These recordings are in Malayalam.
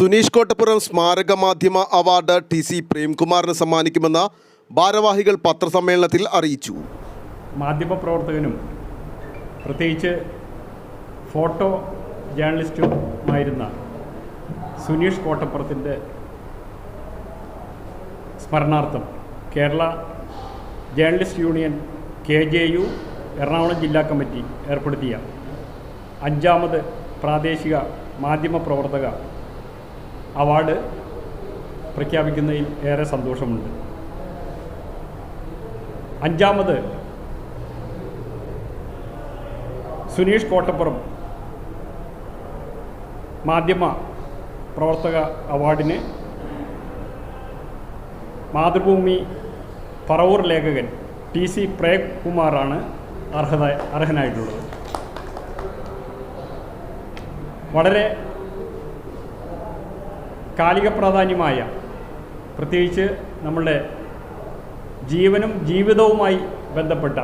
സുനീഷ് കോട്ടപ്പുറം സ്മാരക മാധ്യമ അവാർഡ് ടി സി പ്രേംകുമാറിന് സമ്മാനിക്കുമെന്ന് ഭാരവാഹികൾ പത്രസമ്മേളനത്തിൽ അറിയിച്ചു. മാധ്യമപ്രവർത്തകനും പ്രത്യേകിച്ച് ഫോട്ടോ ജേർണലിസ്റ്റുമായിരുന്ന സുനീഷ് കോട്ടപ്പുറത്തിന്റെ സ്മരണാർത്ഥം Kerala journalist union K J U Ernakulam ജില്ലാ കമ്മിറ്റി ഏർപ്പെടുത്തിയ അഞ്ചാമത് പ്രാദേശിക മാധ്യമ പ്രവർത്തക അവാർഡ് പ്രഖ്യാപിക്കുന്നതിൽ ഏറെ സന്തോഷമുണ്ട്. അഞ്ചാമത് സുനീഷ് കോട്ടപ്പുറം മാധ്യമ പ്രവർത്തക അവാർഡിന് മാതൃഭൂമി പറവൂർ ലേഖകൻ ടി സി പ്രേംകുമാറാണ് അർഹത അർഹനായിട്ടുള്ളത്. വളരെ കാലിക പ്രാധാന്യമായ പ്രത്യേകിച്ച് നമ്മളുടെ ജീവനും ജീവിതവുമായി ബന്ധപ്പെട്ട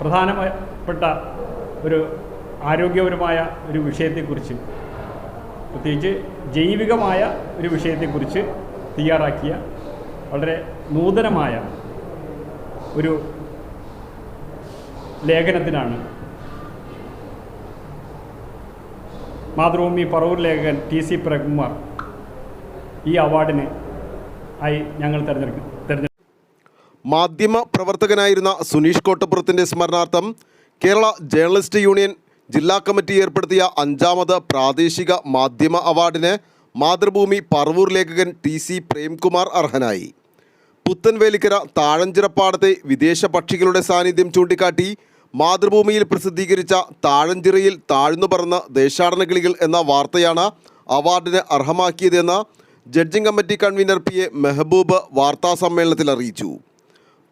പ്രധാനപ്പെട്ട ഒരു ആരോഗ്യപരമായ ഒരു വിഷയത്തെക്കുറിച്ച് പ്രത്യേകിച്ച് ജൈവികമായ ഒരു വിഷയത്തെക്കുറിച്ച് തയ്യാറാക്കിയ വളരെ നൂതനമായ ഒരു ലേഖനത്തിനാണ് മാതൃഭൂമി പറവൂർ ലേഖകൻ ടി സി പ്രകുമാർ ഈ അവാർഡിന് ആയി ഞങ്ങൾ തിരഞ്ഞെടുക്കും മാധ്യമ പ്രവർത്തകനായിരുന്ന സുനീഷ് കോട്ടപ്പുറത്തിന്റെ സ്മരണാർത്ഥം കേരള ജേർണലിസ്റ്റ് യൂണിയൻ ജില്ലാ കമ്മിറ്റി ഏർപ്പെടുത്തിയ അഞ്ചാമത് പ്രാദേശിക മാധ്യമ അവാർഡിന് മാതൃഭൂമി പറവൂർ ലേഖകൻ ടി സി പ്രേംകുമാർ അർഹനായി. പുത്തൻവേലിക്കര താഴഞ്ചിറപ്പാടത്തെ വിദേശ പക്ഷികളുടെ സാന്നിധ്യം ചൂണ്ടിക്കാട്ടി മാതൃഭൂമിയിൽ പ്രസിദ്ധീകരിച്ച താഴഞ്ചിറയിൽ താഴ്ന്നു പറന്ന ദേശാടന കിളികൾ എന്ന വാർത്തയാണ് അവാർഡിന് അർഹമാക്കിയതെന്ന് judging committee convener P A Mehaboob വാർത്താസമ്മേളനത്തിൽ അറിയിച്ചു.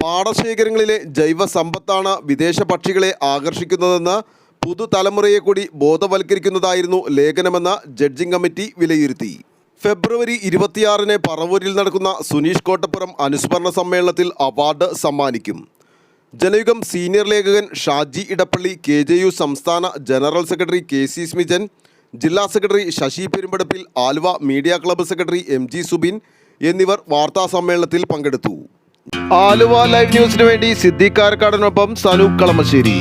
പാടശേഖരങ്ങളിലെ ജൈവ സമ്പത്താണ് വിദേശ പക്ഷികളെ ആകർഷിക്കുന്നതെന്ന് പുതുതലമുറയെ കൂടി ബോധവൽക്കരിക്കുന്നതായിരുന്നു ലേഖനമെന്ന് ജഡ്ജിംഗ് കമ്മിറ്റി വിലയിരുത്തി. ഫെബ്രുവരി ഇരുപത്തിയാറിന് പറവൂരിൽ നടക്കുന്ന സുനീഷ് കോട്ടപ്പുറം അനുസ്മരണ സമ്മേളനത്തിൽ അവാർഡ് സമ്മാനിക്കും. ജനയുഗം സീനിയർ ലേഖകൻ Shaji Edappally K J U സംസ്ഥാന general secretary K C Smijan ജില്ലാ secretary Sasi പെരുമ്പടപ്പിൽ Aluva media club secretary M G Subin എന്നിവർ വാർത്താ സമ്മേളനത്തിൽ പങ്കെടുത്തു. ആലുവ ലൈവ് ന്യൂസിനു വേണ്ടി സിദ്ദിഖ് കാരക്കാടനൊപ്പം സനു കളമശ്ശേരി.